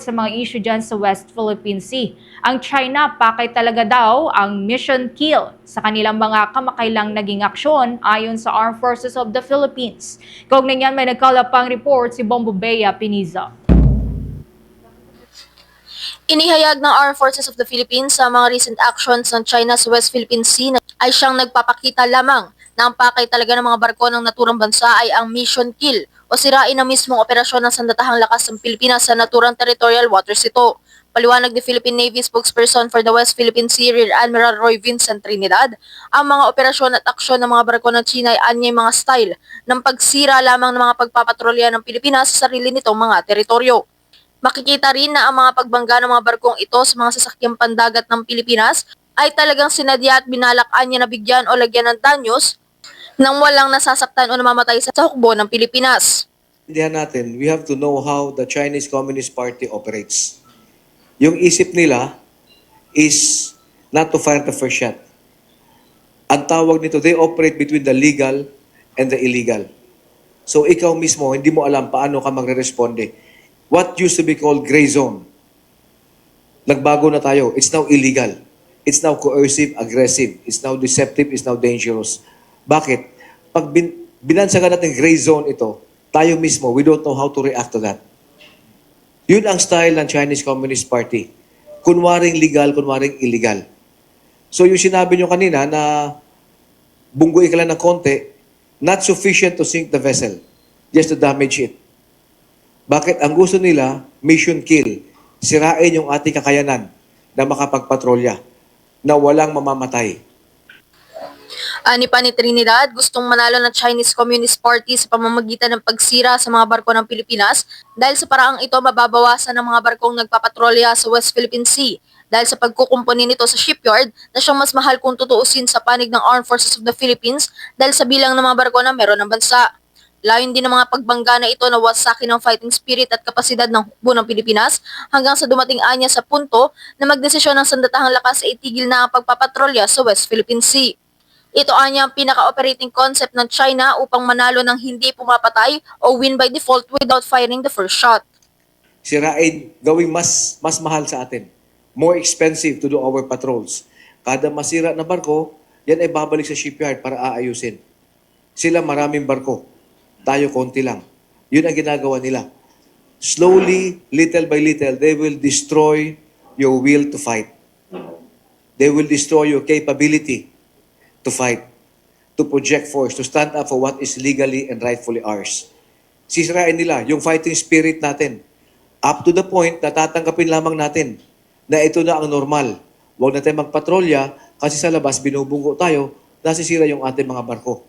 sa mga issue dyan sa West Philippine Sea. Ang China, pakay talaga daw ang mission kill sa kanilang mga kamakailang naging aksyon ayon sa Armed Forces of the Philippines. Kaugnay niyan, may nagkalap pang report si Bombo Bea Piniza. Inihayag ng Armed Forces of the Philippines sa mga recent actions ng China sa West Philippine Sea na ay siyang nagpapakita lamang na ang pakay talaga ng mga barko ng naturang bansa ay ang mission kill o sirain ang mismong operasyon ng sandatahang lakas ng Pilipinas sa naturang territorial waters ito. Paliwanag ni Philippine Navy spokesperson for the West Philippine Sea, Rear Admiral Roy Vincent Trinidad, ang mga operasyon at aksyon ng mga barko ng China ay anyay mga style ng pagsira lamang ng mga pagpapatrolya ng Pilipinas sa sarili nitong mga teritoryo. Makikita rin na ang mga pagbangga ng mga barkong ito sa mga sasakyang pandagat ng Pilipinas ay talagang sinadya at binalakan niya na bigyan o lagyan ng danyos nang walang nasasaktan o namamatay sa hukbo ng Pilipinas. Intindihan natin, we have to know how the Chinese Communist Party operates. Yung isip nila is not to fire the first shot. Ang tawag nito, they operate between the legal and the illegal. So ikaw mismo, hindi mo alam paano ka magre-responde. What used to be called gray zone, nagbago na tayo. It's now illegal. It's now coercive, aggressive. It's now deceptive, it's now dangerous. Bakit? Pag bin, binansagan natin gray zone ito, tayo mismo, we don't know how to react to that. Yun ang style ng Chinese Communist Party. Kunwaring legal, kunwaring illegal. So yung sinabi nyo kanina na bunggoy ka lang ng konti, not sufficient to sink the vessel, just to damage it. Bakit? Ang gusto nila, mission kill. Sirain yung ating kakayanan na makapagpatrolya na walang mamamatay. Ani pa ni Trinidad, gustong manalo ng Chinese Communist Party sa pamamagitan ng pagsira sa mga barko ng Pilipinas dahil sa paraang ito mababawasan ng mga barkong nagpapatrolya sa West Philippine Sea dahil sa pagkukumpuni nito sa shipyard na siyang mas mahal kung tutuusin sa panig ng Armed Forces of the Philippines dahil sa bilang ng mga barko na meron ng bansa. Layon din ng mga pagbangga na ito na wasakin ng fighting spirit at kapasidad ng hukbo ng Pilipinas hanggang sa dumating anya sa punto na magdesisyon ng sandatahang lakas sa itigil na ang pagpapatrolya sa West Philippine Sea. Ito ang pinaka-operating concept ng China upang manalo ng hindi pumapatay o win by default without firing the first shot. Sirain, gawing mas, mas mahal sa atin. More expensive to do our patrols. Kada masira na barko, yan ay babalik sa shipyard para aayusin. Sila maraming barko. Tayo konti lang. Yun ang ginagawa nila. Slowly, little by little, they will destroy your will to fight. They will destroy your capability to fight, to project force, to stand up for what is legally and rightfully ours. Sisirain nila yung fighting spirit natin. Up to the point na tatanggapin lamang natin na ito na ang normal. Huwag na tayo magpatrolya kasi sa labas binubunggo tayo, nasisira yung ating mga barko.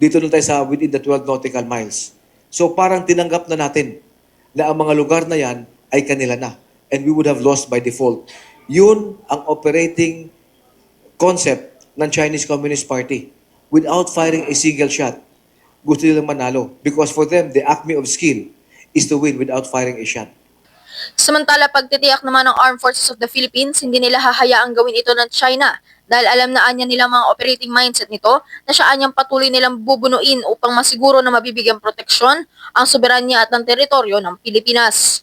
Dito na tayo sa within the 12 nautical miles. So parang tinanggap na natin na ang mga lugar na yan ay kanila na. And we would have lost by default. Yun ang operating concept ng Chinese Communist Party. Without firing a single shot, gusto nilang manalo. Because for them, the acme of skill is to win without firing a shot. Samantala, pagtitiyak naman ng Armed Forces of the Philippines, hindi nila hahayaang gawin ito ng China dahil alam na anya nila mga operating mindset nito na siya anyang patuloy nilang bubunuin upang masiguro na mabibigyan proteksyon ang soberanya at ang teritoryo ng Pilipinas.